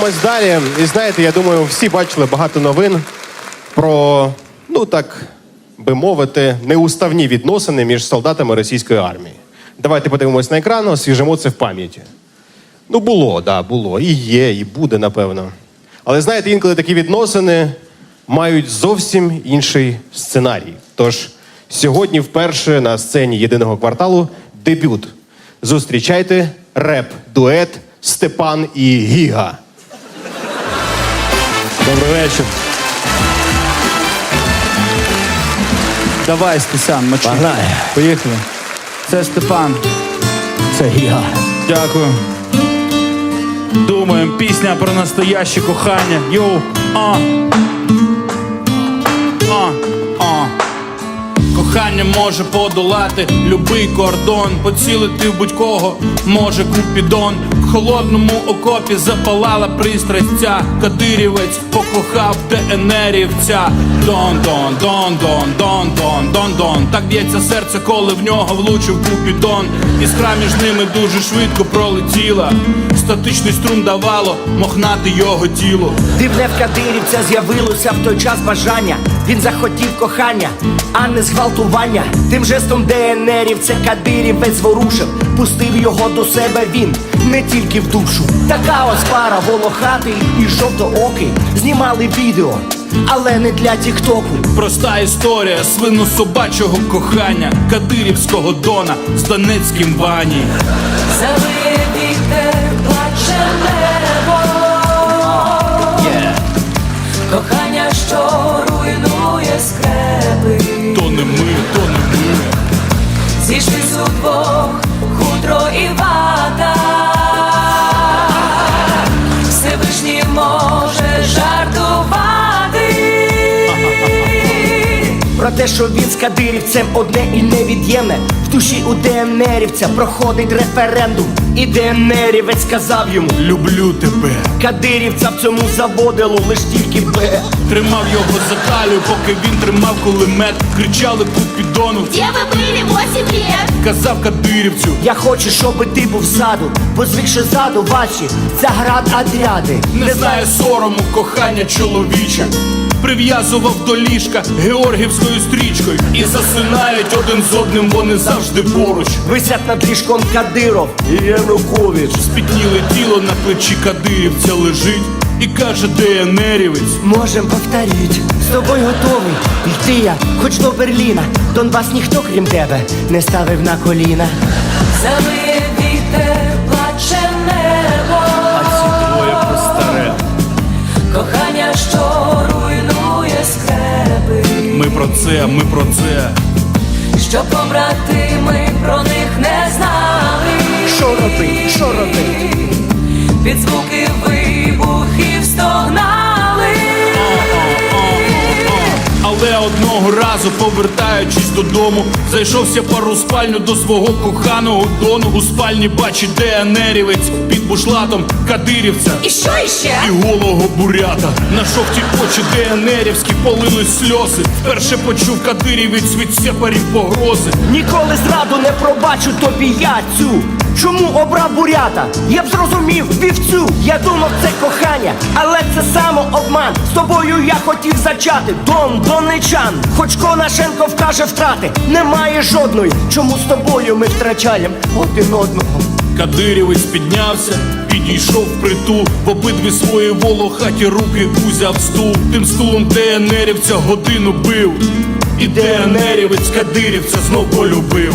рухаємось далі. І знаєте, я думаю, всі бачили багато новин про, ну так би мовити, неуставні відносини між солдатами російської армії. Давайте подивимось на екран, освіжимо це в пам'яті. Ну, було, да, було. І є, і буде, напевно. Але знаєте, інколи такі відносини мають зовсім інший сценарій. Тож сьогодні вперше на сцені єдиного кварталу дебют. Зустрічайте реп-дует Степан і Гіга. Добрий вечір. Давай, Стесан, мочи. Погнали. Поїхали. Це Степан. Це Гіга. Дякую. Думаємо, пісня про настояще кохання. Йоу, а. А, а. Кохання може подолати любий кордон, поцілити в будь-кого може купідон. Холодному окопі запалала пристрасть ця Кадирівець покохав ДНРівця. Дон, дон, дон, дон, дон, дон, дон, дон. Так б'ється серце, коли в нього влучив купідон. Іскра між ними дуже швидко пролетіла. Статичний струм давало мохнати його тіло. Дивне в кадирівця з'явилося в той час бажання. Він захотів кохання, а не зґвалтування. Тим жестом ДНРівця кадирівець зворушив, пустив його до себе він, не тільки в душу. Така ось пара волохатий і жовтоокий знімали відео, але не для тіктоку. Проста історія свино-собачого кохання Кадирівського дона з Донецьким вані. Скрепи То не ми, то не ми. Зійшлись удвох хутро і вата Всевишній може жартувати. Про те, що він з кадирівцем одне і невід'ємне В душі у ДНРівця проходить референдум І ДНРівець сказав йому Люблю тебе. Кадирівця в цьому заводило лиш тільки Б Тримав його за талію, поки він тримав кулемет. Кричали купідону, Где вы были 8 лет? казав кадирівцю. Я хочу, щоби ти був ззаду, бо звикши ззаду ваші заград отряди Не знає сорому кохання чоловіче. Прив'язував до ліжка георгівською стрічкою. І засинають один з одним, вони завжди поруч. Висять над ліжком Кадиров. І Янукович Спітніле тіло на плечі кадирівця лежить і каже ДНРівець. Можем повторить, з тобою готовий. Йти я, хоч до Берліна. Донбас ніхто, крім тебе, не ставив на коліна це, ми про це. Що побратими про них не знали Що робить, що робить? Під звуки одного повертаючись додому, зайшовся пару спальню до свого коханого дону. У спальні бачить ДНРівець під бушлатом кадирівця. І що іще? І голого бурята на шовті очі ДНРівські полили сльози. Вперше почув кадирівець від сепарів погрози. Ніколи зраду не пробачу тобі я цю. Чому обрав бурята? Я б зрозумів вівцю. Я думав, це кохання, але це самообман. З тобою я хотів зачати Дон Донечан. Хоч Конашенко вкаже втрати, немає жодної. Чому з тобою ми втрачаємо один одного? Кадирівець піднявся, підійшов в притул, в обидві свої волохаті руки узяв стул. Тим стулом ДНРівця годину бив. І ДНРівець кадирівця знов полюбив.